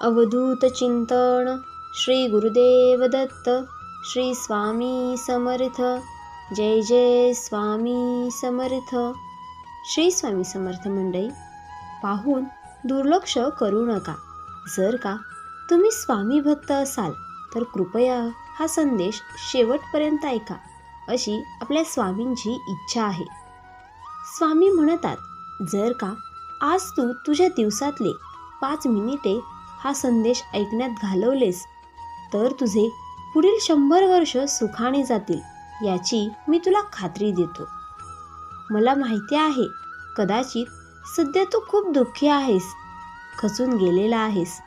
अवधूत चिंतन श्री गुरुदेव दत्त श्री स्वामी समर्थ। जय जय स्वामी समर्थ। श्री स्वामी समर्थ मंडळी पाहून दुर्लक्ष करू नका. जर का तुम्ही स्वामी भक्त असाल तर कृपया हा संदेश शेवटपर्यंत ऐका अशी आपल्या स्वामींची इच्छा आहे. स्वामी म्हणतात जर का आज तू तुझ्या दिवसातले पाच मिनिटे हा संदेश ऐकण्यात घालवलेस तर तुझे पुढील शंभर वर्ष सुखाने जातील याची मी तुला खात्री देतो. मला माहिती आहे कदाचित सध्या तू खूप दुःखी आहेस खचून गेलेला आहेस.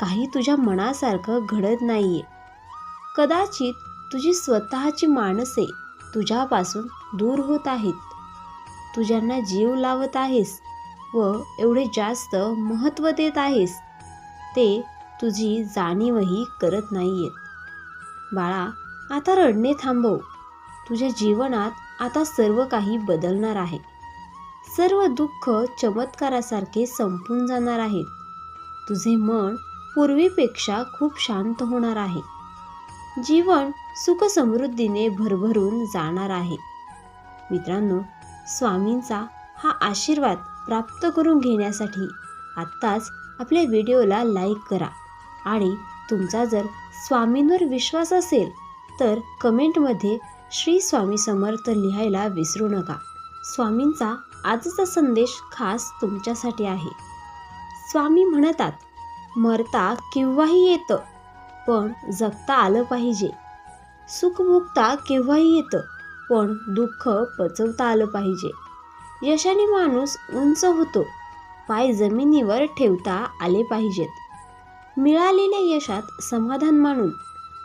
काही तुझ्या मनासारखं घडत नाहीये. कदाचित तुझी स्वतःची माणसे तुझ्यापासून दूर होत आहेत. तू ज्यांना जीव लावत आहेस व एवढे जास्त महत्त्व देत आहेस. ते तुझी जाणीवही करत नाहीयेत. बाळा आता रडणे थांबव. तुझ्या जीवनात आता सर्व काही बदलणार आहे. सर्व दुःख चमत्कारासारखे संपून जाणार आहेत. तुझे मन पूर्वीपेक्षा खूप शांत होणार आहे. जीवन सुखसमृद्धीने भरभरून जाणार आहे. मित्रांनो स्वामींचा हा आशीर्वाद प्राप्त करून घेण्यासाठी आत्ताच आपल्या व्हिडिओला लाईक करा. आणि तुमचा जर स्वामींवर विश्वास असेल तर कमेंटमध्ये श्री स्वामी समर्थ लिहायला विसरू नका. स्वामींचा आजचा संदेश खास तुमच्यासाठी आहे. स्वामी म्हणतात मरता केव्हाही येतं पण जगता आलं पाहिजे. सुख भोगता केव्हाही येतं पण दुःख पचवता आलं पाहिजे. यशाने माणूस उंच होतो. पाय जमिनीवर ठेवता आले पाहिजेत. मिळालेल्या यशात समाधान मानून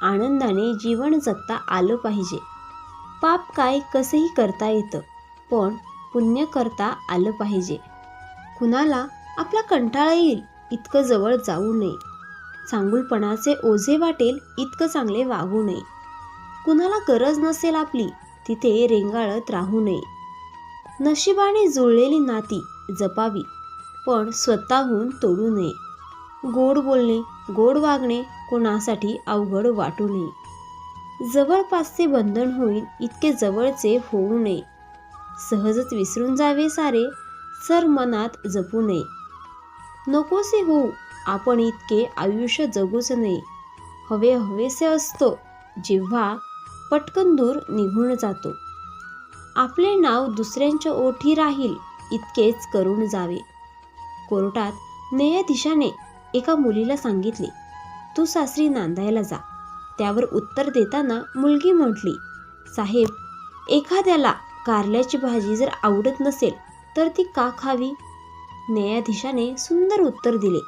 आनंदाने जीवन जगता आलं पाहिजे. पाप काय कसंही करता येतं पण पुण्य करता आलं पाहिजे. कुणाला आपला कंटाळा येईल इतकं जवळ जाऊ नये. चांगुलपणाचे ओझे वाटेल इतकं चांगले वागू नये. कुणाला गरज नसेल आपली तिथे रेंगाळत राहू नये. नशिबाने जुळलेली नाती जपावी. पण स्वतःहून तोडू नये. गोड बोलणे गोड वागणे कोणासाठी अवघड वाटू नये. जवळपासचे बंधन होईल इतके जवळचे होऊ नये. सहजच विसरून जावे सारे सर मनात जपू नये. नकोसे होऊ आपण इतके आयुष्य जगूच नये. हवे हवेसे असतो जेव्हा पटकन दूर निघून जातो. आपले नाव दुसऱ्यांच्या ओठी राहील इतकेच करून जावे. कोर्टात न्यायाधीशाने एका मुलीला सांगितले तू सासरी नांदायला जा. त्यावर उत्तर देताना मुलगी म्हटली साहेब एखाद्याला कारल्याची भाजी जर आवडत नसेल तर ती का खावी? न्यायाधीशाने सुंदर उत्तर दिले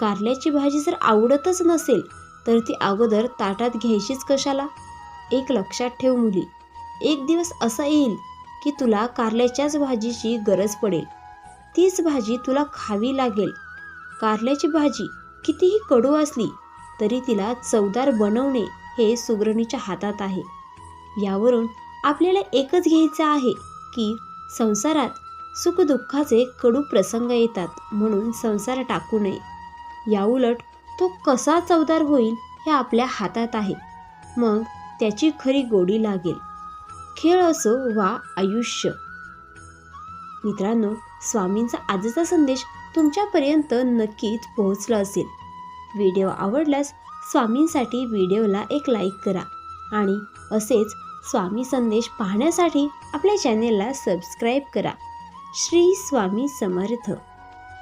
कारल्याची भाजी जर आवडतच नसेल तर ती अगोदर ताटात घ्यायचीच कशाला? एक लक्षात ठेव मुली एक दिवस असा येईल की तुला कारल्याच्याच भाजीची गरज पडेल. तीच भाजी तुला खावी लागेल. कारल्याची भाजी कितीही कडू असली तरी तिला चवदार बनवणे हे सुगरणीच्या हातात आहे. यावरून आपल्याला एकच घ्यायचं आहे की संसारात सुखदुःखाचे कडू प्रसंग येतात म्हणून संसार टाकू नये. याउलट तो कसा चवदार होईल हे आपल्या हातात आहे. मग त्याची खरी गोडी लागेल. खेळ असो वा आयुष्य. मित्रांनो स्वामींचा आजचा संदेश तुमच्यापर्यंत नक्कीच पोहोचला असेल. व्हिडिओ आवडल्यास स्वामींसाठी व्हिडिओला एक लाईक करा आणि असेच स्वामी संदेश पाहण्यासाठी आपल्या चॅनेलला सबस्क्राईब करा. श्री स्वामी समर्थ.